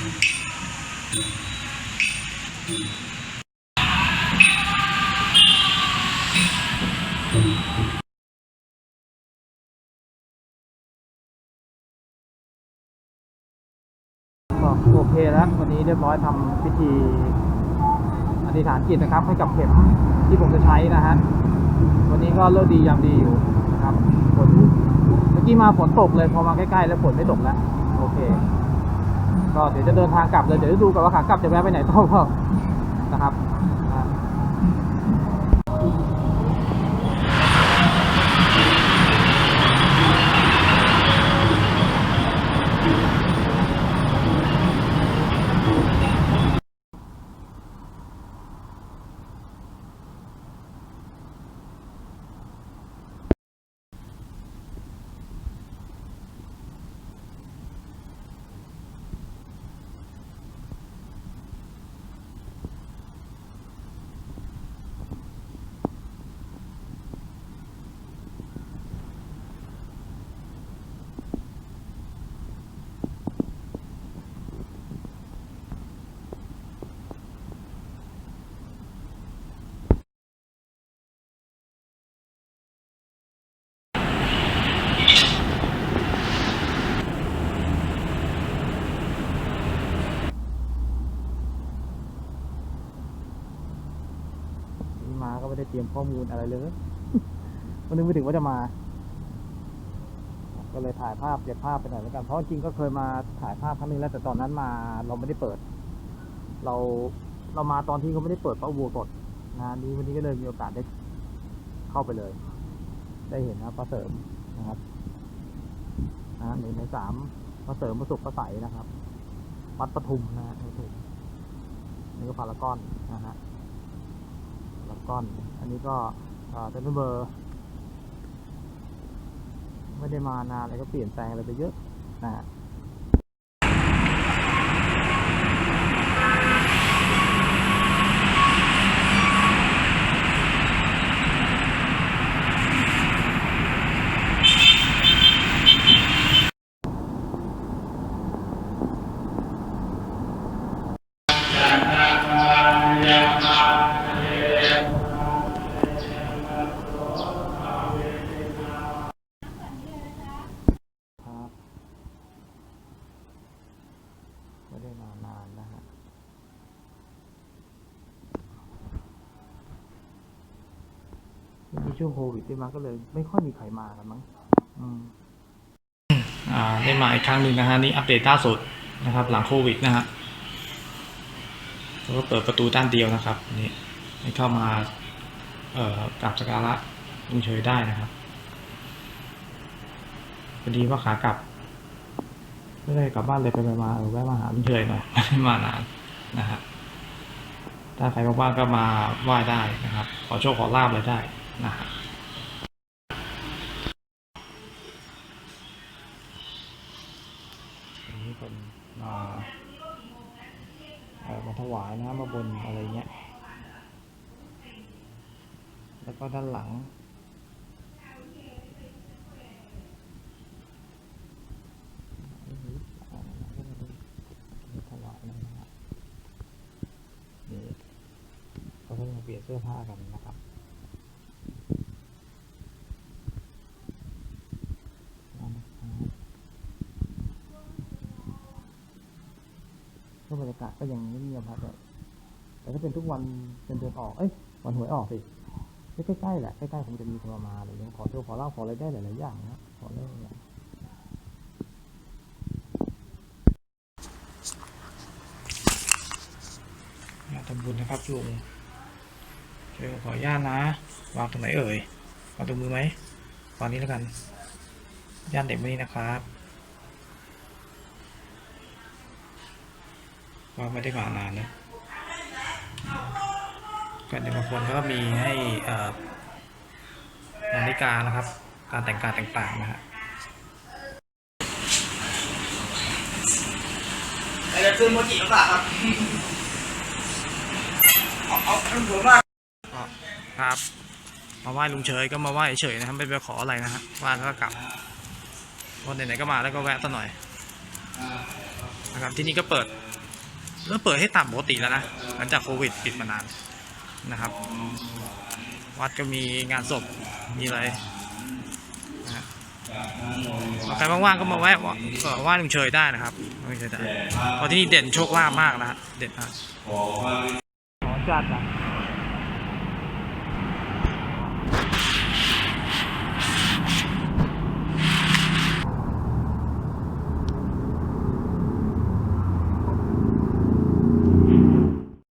ก็โอเคแล้ววันนี้เรียบร้อยทำพิธีอธิษฐานจิตนะครับ ให้กับเข็มที่ผมจะใช้นะฮะวันนี้ก็เลิกดียามดีอยู่นะครับฝนเมื่อกี้มาฝนตกเลยพอมาใกล้ๆแล้วฝนไม่ตกแล้วโอเค ก็เดี๋ยวจะเดินทางกลับเลยเดี๋ยวจะดูกันว่าขากลับจะแวะไปไหนต่อเปล่านะครับอ่า นี่มาก็ ได้เตรียมข้อมูลอะไรเลยวันนึกไม่ถึงว่าจะมา ก็เลยถ่ายภาพเก็บภาพไปหน่อยแล้วกัน เพราะจริงก็เคยมาถ่ายภาพครั้งนึงแล้วแต่ตอนนั้นมาเราไม่ได้เปิด เราเรามาตอนที่เขาไม่ได้เปิดพระอุโบสถงานนี้วันนี้ก็เลยมีโอกาสได้เข้าไปเลย ได้เห็นนะพระเสริมนะครับนะหนึ่งในสามพระเสริมพระสุขพระใสนะครับวัดปทุมนะฮะปทุมนี่ก็พารากอนนะฮะ ก้อน อันนี้ก็เซนเบอร์ ไม่ได้มานานอะไรก็เปลี่ยนแปลงอะไรไปเยอะนะฮะ ครับไม่ได้มานานนะฮะมี ช่วงโควิดที่มาก็เลย ไม่ค่อยมีใครมากันมั้งอืมอ่าได้มาอีกครั้งหนึ่งนะฮะนี่อัปเดตล่าสุดนะครับ หลังโควิดนะฮะแล้วก็เปิดประตูด้านเดียวนะครับนี่ให้เข้ามา เอ่อกราบสักการะลุงเฉยได้นะครับพอดีว่าขากลับไม่ได้กลับบ้านเลยไปไปมาเออแวะมาหาลุงเฉยหน่อยไม่ได้มานานนะฮะถ้าใครว่างๆก็มาไหว้ได้นะครับ ขอโชคขอลาบเลยได้ นะฮะอันนี้เป็นมาเอ่อมาถวายนะมาบนอะไรเงี้ย แล้วก็ด้านหลังนี่เขาก็มาเปลี่ยนเสื้อผ้ากันนะครับนั่นนะครับ ก็ บรรยากาศก็ยังเงียบครับแต่แต่ถ้าเป็นทุกวันเป็นเดือนออก เอ้ย วันหวยออกสิใกล้ๆแหละใกล้ๆผมจะมีคนมาอะไรอย่างเงี้ยขอโชคขอลาขออะไรได้หลายๆอย่างนะขอได้หลายอย่างทำบุญนะครับลุงเชิญขออนุญาตนะ วางตรงไหนเอ่ยวางตรงมือไหมวางนี้แล้วกัน ย่านเด็กไว้นี่นะครับ ว่าไม่ได้มานานนะก็เดี๋ยวบางคนก็มีให้เอ่อนาฬิกานะครับ การแต่งกายต่างๆนะฮะไอ้จะซื้อโมจิหรือเปล่าครับเอาเอาผมว่าก็ครับ มาไหว้ลุงเฉยก็มาไหว้เฉยนะครับไม่ไปขออะไรนะฮะไหว้แล้วก็กลับเพราะไหนๆก็มาแล้วก็แวะซะหน่อยนะครับที่นี่ก็เปิด เริ่มเปิดให้ตามปกติแล้วนะหลังจากโควิดปิดมานานนะครับ วัดก็มีงานศพมีอะไรใครว่างๆก็มาแวะว่าก็ว่าลุงเชยได้นะครับลุงเชยได้เพราะที่นี่เด่นโชคลาภมากนะฮะเด่นมากขอจัดนะ